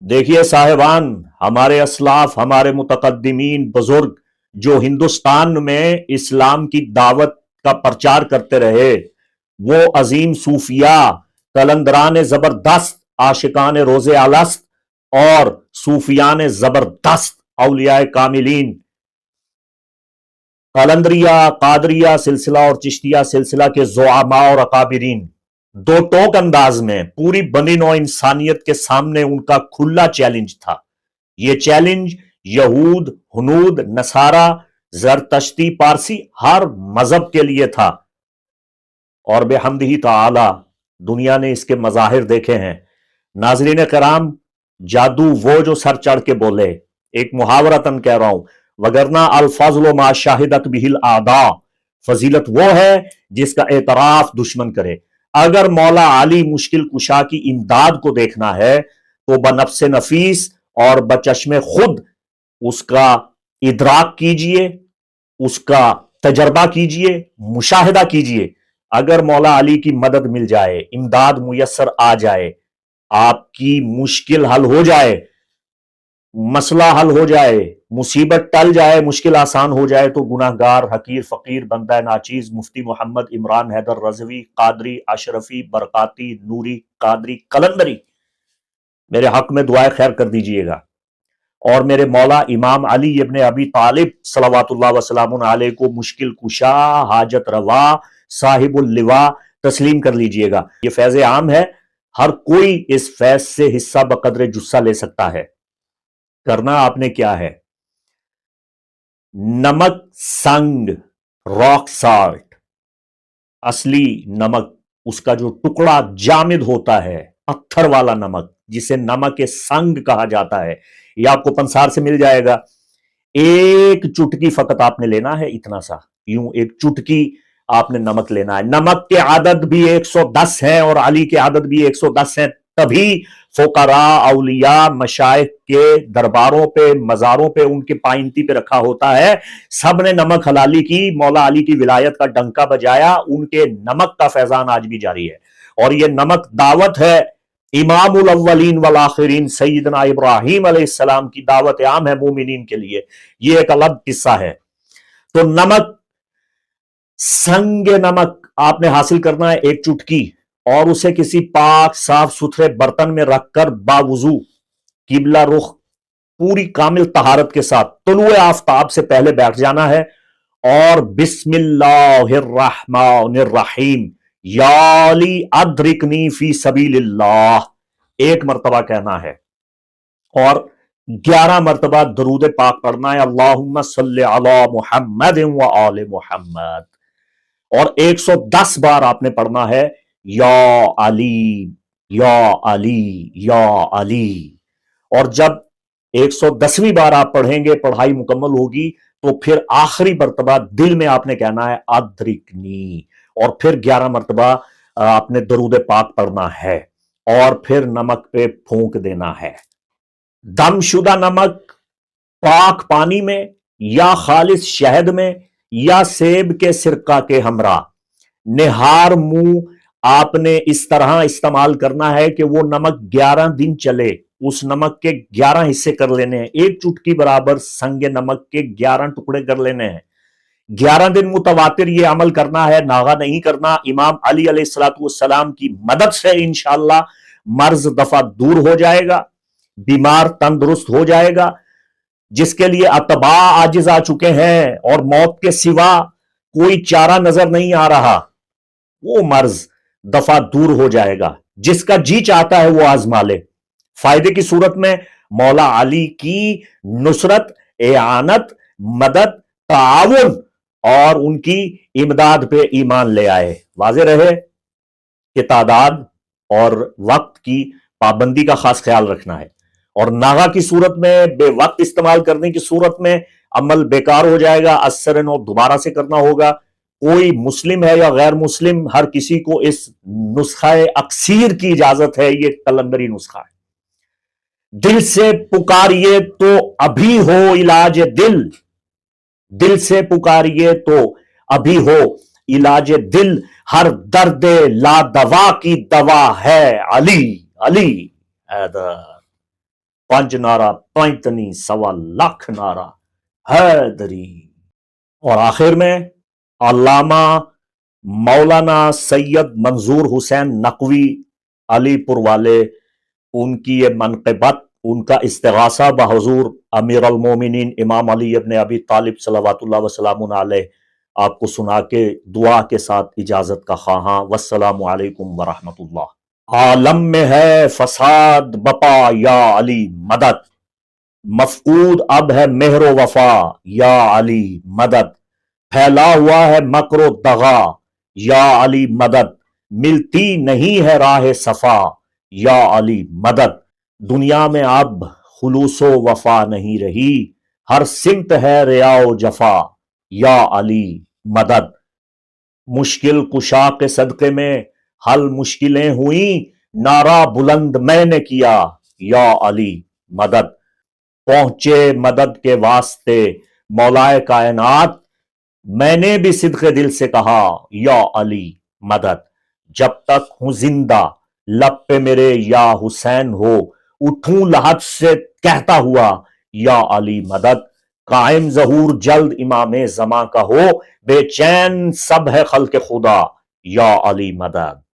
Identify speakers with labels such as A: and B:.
A: دیکھیے صاحبان، ہمارے اسلاف، ہمارے متقدمین بزرگ جو ہندوستان میں اسلام کی دعوت کا پرچار کرتے رہے، وہ عظیم صوفیاء، کلندران زبردست، عاشقان روز آلست اور صوفیان زبردست اولیاء کاملین۔ قلندریہ، قادریہ سلسلہ اور چشتیہ سلسلہ کے زعماء اور اکابرین۔ دو ٹوک انداز میں پوری بنی نو انسانیت کے سامنے ان کا کھلا چیلنج تھا۔ یہ چیلنج یہود، ہنود، نصارہ، زرتشتی پارسی ہر مذہب کے لیے تھا۔ اور بے حمد ہی تعالی دنیا نے اس کے مظاہر دیکھے ہیں۔ ناظرین کرام، جادو وہ جو سر چڑھ کے بولے۔ ایک محاورتن کہہ رہا ہوں، وگرنہ الفضل ما شاہدت بہل آدا فضیلت وہ ہے جس کا اعتراف دشمن کرے۔ اگر مولا علی مشکل کشا کی امداد کو دیکھنا ہے، تو بنفس نفیس اور بچشم خود اس کا ادراک کیجیے، اس کا تجربہ کیجیے، مشاہدہ کیجیے۔ اگر مولا علی کی مدد مل جائے، امداد میسر آ جائے، آپ کی مشکل حل ہو جائے، مسئلہ حل ہو جائے مصیبت ٹل جائے، مشکل آسان ہو جائے تو گناہ گار حقیر، فقیر بندہ ناچیز، مفتی محمد عمران حیدر رضوی، قادری، اشرفی، برکاتی، نوری، قادری، قلندری۔ میرے حق میں دعائے خیر کر دیجیے گا۔ اور میرے مولا امام علی ابن ابی طالب صلوات اللہ وسلم علیہ کو مشکل کشا، حاجت روا، صاحب اللوا تسلیم کر لیجیے گا۔ یہ فیض عام ہے، ہر کوئی اس فیض سے حصہ بقدر جسہ لے سکتا ہے۔ کرنا آپ نے کیا ہے؟ نمک سنگ، راک سالٹ۔ اصلی نمک، اس کا جو ٹکڑا جامد ہوتا ہے، پتھر والا نمک، جسے نمک سنگ کہا جاتا ہے، یہ آپ کو پنسار سے مل جائے گا۔ ایک چٹکی فقط آپ نے لینا ہے، اتنا سا۔ یوں ایک چٹکی آپ نے نمک لینا ہے۔ نمک کے عادت بھی ایک سو دس ہیں اور علی کے عادت بھی ایک سو دس ہیں تبھی فقراء اولیاء مشائق کے درباروں پہ، مزاروں پہ ان کے پائنتی پہ رکھا ہوتا ہے۔ سب نے نمک حلالی کی، مولا علی کی ولایت کا ڈنکا بجایا، ان کے نمک کا فیضان آج بھی جاری ہے۔ اور یہ نمک دعوت ہے امام الاولین والآخرین، سیدنا ابراہیم علیہ السلام کی دعوت عام ہے مومنین کے لیے۔ یہ ایک الگ قصہ ہے۔ تو نمک، سنگ نمک آپ نے حاصل کرنا ہے، ایک چٹکی۔ اور اسے کسی پاک صاف ستھرے برتن میں رکھ کر باوضو قبلہ رخ پوری کامل طہارت کے ساتھ طلوع آفتاب سے پہلے بیٹھ جانا ہے۔ اور بسم اللہ الرحمن الرحیم۔ یا لی ادرکنی فی سبیل اللہ۔ ایک مرتبہ کہنا ہے۔ اور گیارہ مرتبہ درود پاک پڑھنا ہے۔ اللہم صلی علی محمد و آل محمد۔ اور ایک سو دس بار آپ نے پڑھنا ہے۔ یا علی یا علی یا علی۔ اور جب ایک سو دسویں بار آپ پڑھیں گے، پڑھائی مکمل ہوگی، تو پھر آخری مرتبہ دل میں آپ نے کہنا ہے، ادرکنی۔ اور پھر گیارہ مرتبہ آپ نے درود پاک پڑھنا ہے۔ اور پھر نمک پہ پھونک دینا ہے۔ دم شدہ نمک پاک پانی میں یا خالص شہد میں یا سیب کے سرکہ کے ہمراہ۔ نہار منہ آپ نے اس طرح استعمال کرنا ہے کہ وہ نمک گیارہ دن چلے، اس نمک کے گیارہ حصے کر لینے ہیں۔ ایک چٹکی برابر سنگ نمک کے گیارہ ٹکڑے کر لینے ہیں۔ گیارہ دن متواتر یہ عمل کرنا ہے، ناغا نہیں کرنا۔ امام علی علیہ السلام کی مدد سے انشاءاللہ مرض دفع دور ہو جائے گا، بیمار تندرست ہو جائے گا۔ جس کے لیے اتبا آجز آ چکے ہیں اور موت کے سوا کوئی چارہ نظر نہیں آ رہا۔ وہ مرض دفع دور ہو جائے گا۔ جس کا جی چاہتا ہے وہ آزما لے۔ فائدے کی صورت میں مولا علی کی نصرت، اعانت، مدد، تعاون اور ان کی امداد پہ ایمان لے آئے۔ واضح رہے کہ تعداد اور وقت کی پابندی کا خاص خیال رکھنا ہے۔ اور ناغا کی صورت میں بے وقت استعمال کرنے کی صورت میں عمل بیکار ہو جائے گا۔ اثر نو دوبارہ سے کرنا ہوگا۔ کوئی مسلم ہے یا غیر مسلم، ہر کسی کو اس نسخہ اکثیر کی اجازت ہے، یہ کلندری نسخہ ہے۔ دل سے پکاریے تو ابھی ہو علاج دل۔ دل سے پکاریے تو ابھی ہو علاج دل۔ ہر درد لا دوا کی دوا ہے، علی علی، حیدر۔ پنج نعرہ پینتنی، سوا لاکھ نعرہ حیدری۔ اور آخر میں علامہ مولانا سید منظور حسین نقوی علی پور والے، ان کی یہ منقبت، ان کا استغاثہ بحضور امیر المومنین امام علی ابن ابی طالب صلوات اللہ وسلام علیہ۔ آپ کو سنا کے، دعا کے ساتھ اجازت کا خواہاں۔ والسلام علیکم ورحمت اللہ۔ عالم میں ہے فساد بپا یا علی مدد۔ مفقود اب ہے مہر و وفا یا علی مدد۔ پھیلا ہوا ہے مکر و دغا۔ یا علی مدد، ملتی نہیں ہے راہ صفا۔ یا علی مدد، دنیا میں اب خلوص و وفا نہیں رہی۔ ہر سمت ہے ریا و جفا۔ یا علی مدد، مشکل کشا کے صدقے میں حل مشکلیں ہوئیں۔ نعرہ بلند میں نے کیا۔ یا علی مدد، پہنچے مدد کے واسطے۔ مولائے کائنات میں نے بھی صدق دل سے کہا، یا علی، مدد، جب تک ہوں زندہ، لب پہ میرے یا حسین ہو، اٹھوں لحد سے کہتا ہوا، یا علی، مدد، قائم ظہور جلد امام زماں کا ہو، بے چین سب ہے خلق خدا، یا علی، مدد۔